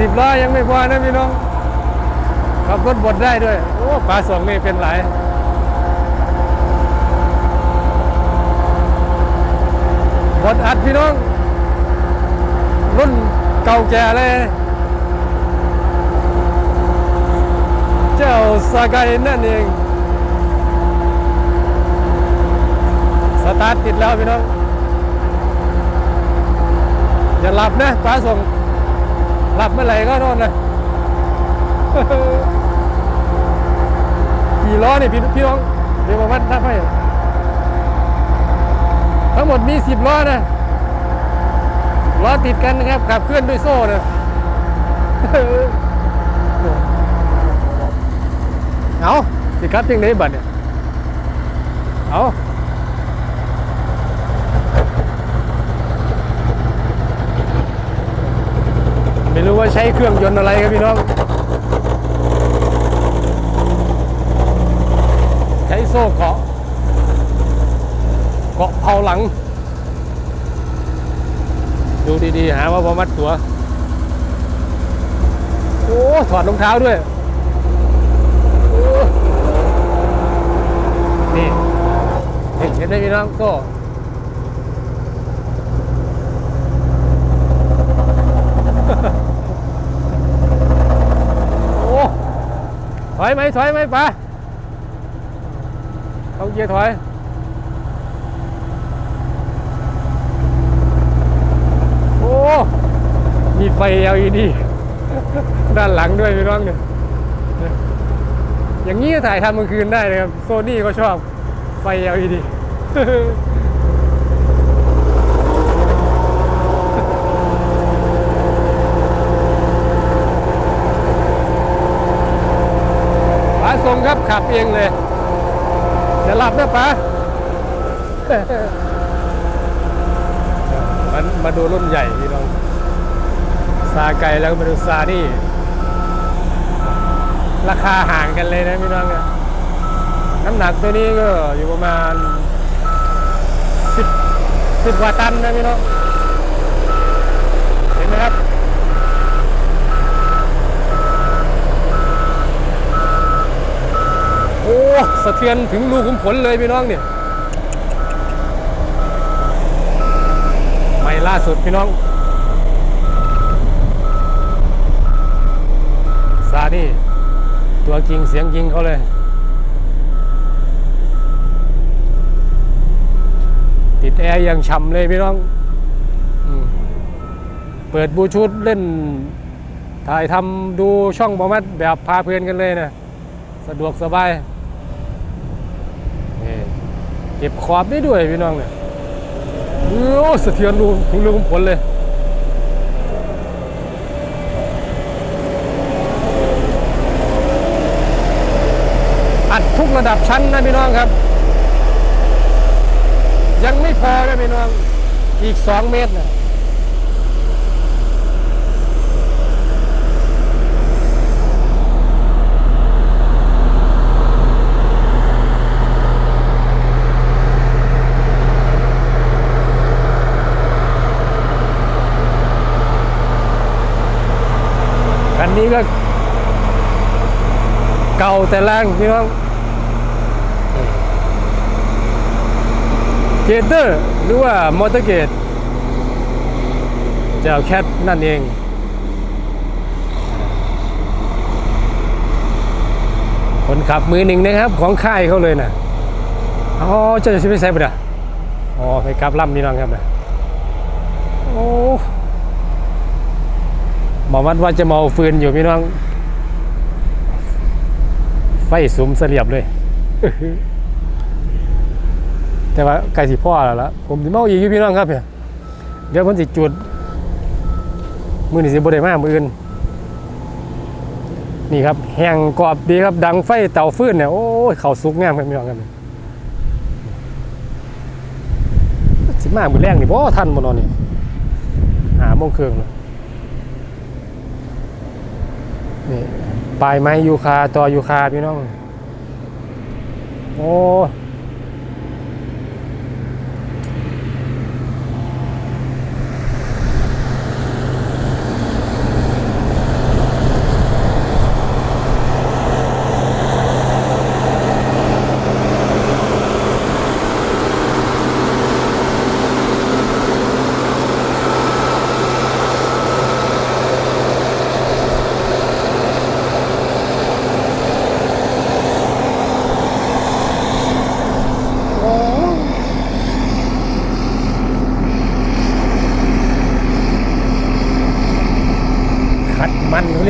สิบล้อยังไม่พอนะพี่น้องขับรถบดได้ด้วย โอ้ปลาสองนี่เป็นหลายบดอัดพี่น้อง รุ่นเก่าแก่เลย เจ้าสากายนั่นเอง สตาร์ทติดแล้วพี่น้อง อย่าหลับนะป้าส่ง หลับเมื่อไหร่ก็น่นนะกี่ล้อนี่พี่พี่น้องเดี๋ยวมาวัดนับให้ทั้งหมดมีสิบล้อนะล้อติดกันนะครับขับเคลื่อนด้วยโซ่นะเอาสิครับยังไงบัดเนี่ยเอาไม่รู้ว่าใช้เครื่องยนต์อะไรครับพี่น้อง ใช้โซ่เกาะเกาะเผาหลัง ดูดีๆ หาว่าพอมัดตัว โอ้ ถอดรองเท้าด้วยนี่เห็นเห็นได้พี่น้องโซ่ โอ้ ถ อยไหมถอยไหมป้าเอาเกียร์ถอยโอ้มีไฟ LED ด้านหลังด้วยพี่น้องเนี่ยอย่างนี้ถ่ายทำกลางคืนได้เลยครับ โซนี่ก็ชอบไฟ LED ป๋าส่งครับขับเองเลยจะหลับนะป๋ามันมาดูรุ่นใหญ่พี่น้องซาไกแล้วก็มาดูซานี่ ราคาห่างกันเลยนะพี่น้องนะน้ำหนักตัวนี้ก็อยู่ประมาณสิบสิบกว่าตันนะพี่น้อง เห็นไหมครับ โอ้สะเทือนถึงลูกขุมผลเลยพี่น้องเนี่ยไม่ล่าสุดพี่น้องซานี่ตัวจริงเสียงจริงเขาเลย ติดแอร์ย่างฉ่ำเลยพี่น้องอเปิดบลูทูธเล่น ถ่ายทำดูช่องบอมัดแบบพาเพื่อนกันเลยนะ สะดวกสบาย เก็บขอบได้ด้วยพี่น้องเนี่ยโอ้สะเทือนรูถึงรูขุมผลเลยอัดทุกระดับชั้นนะพี่น้องครับ ยังไม่พอนะพี่น้องอีกสองเมตรนะ คันนี้ก็ เก่าแต่แรงพี่น้องเกเตอร์หรือว่ามอเตอร์เกตเจ้าแคทนั่นเองคนขับมือหนึ่งนะครับของค่ายเขาเลยนะอ๋อเจ้าจะไปใส่ปะเนี่ยอ๋อไปกลับลำนี่น้องครับนะโอ้ หมอวัดว่าจะเอาฟืนอยู่พี่น้อง ไฟสุมเสลียบเลย แต่ว่าไก่สีพ่อแล้วละผมสิเมาอีกอยู่พี่น้องครับเนี่ยเดี๋ยวผมสิจุด มือนี่สิบได้มากมืออื่น นี่ครับ แห้งกรอบดีครับ ดังไฟเต่าฟืนเนี่ย โอ้ยเขาสุกงามครับพี่น้องครับสิมากมือแรงนี่บ่ทันบ่นอนนี่หาโมงครึ่งแล้ว นี่ปลายไม้ยูคาต่อยูคาพี่น้อง โอ้ เ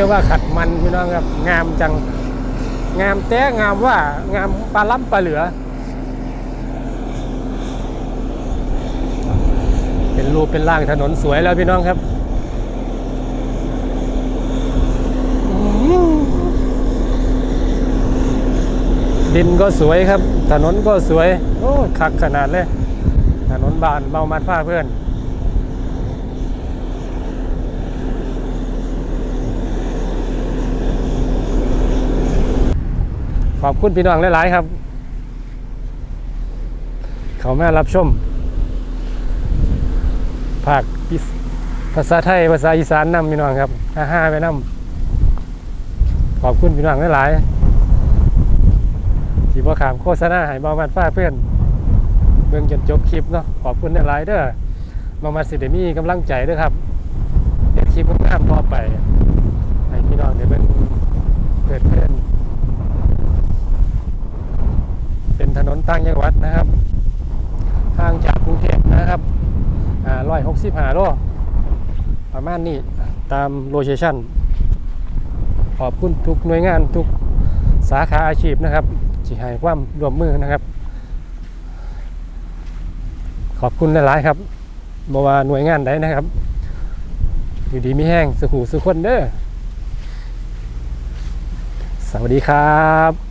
รียกว่าขัดมันพี่น้องครับงามจัง งามแต้งามว่างามปลาล้ำปลาเหลือ เป็นรูปเป็นร่างถนนสวยแล้วพี่น้องครับดินก็สวยครับ ถนนก็สวย โอ้คักขนาดเลย ถนนบานเบามัดผ้าเพื่อน อบคุณพี่น้องหลาย ๆ ครับ เขาแม่รับชมภาคภาษาไทย ภาษาอีสานนำพี่น้องครับห้าห้าไปนำขอบคุณพี่น้องหลาย ๆ ที่พ่อขามโฆษณาให้บามันฟ้าเพื่อนเบิ่งจนจบคลิปเนาะขอบคุณหลายๆเด้อบามันสิเดมีกำลังใจด้วยครับเดี๋ยวคลิปงามต่อไปให้พี่น้องได้เบิ่งเพื่อนเพื่อนเป็น ถนนต่างจังหวัดนะครับห่างจากกรุงเทพนะครับร้อยหกสิบห้าโลประมาณนี้ตามโลเคชั่นขอบคุณทุกหน่วยงานทุกสาขาอาชีพนะครับที่ให้ความร่วมมือนะครับ ขอบคุณหลาย ๆ ครับบว่าหน่วยงานใดนะครับ อยู่ดีมีแห้งสุขหูสุขคนเด้อสวัสดีครับ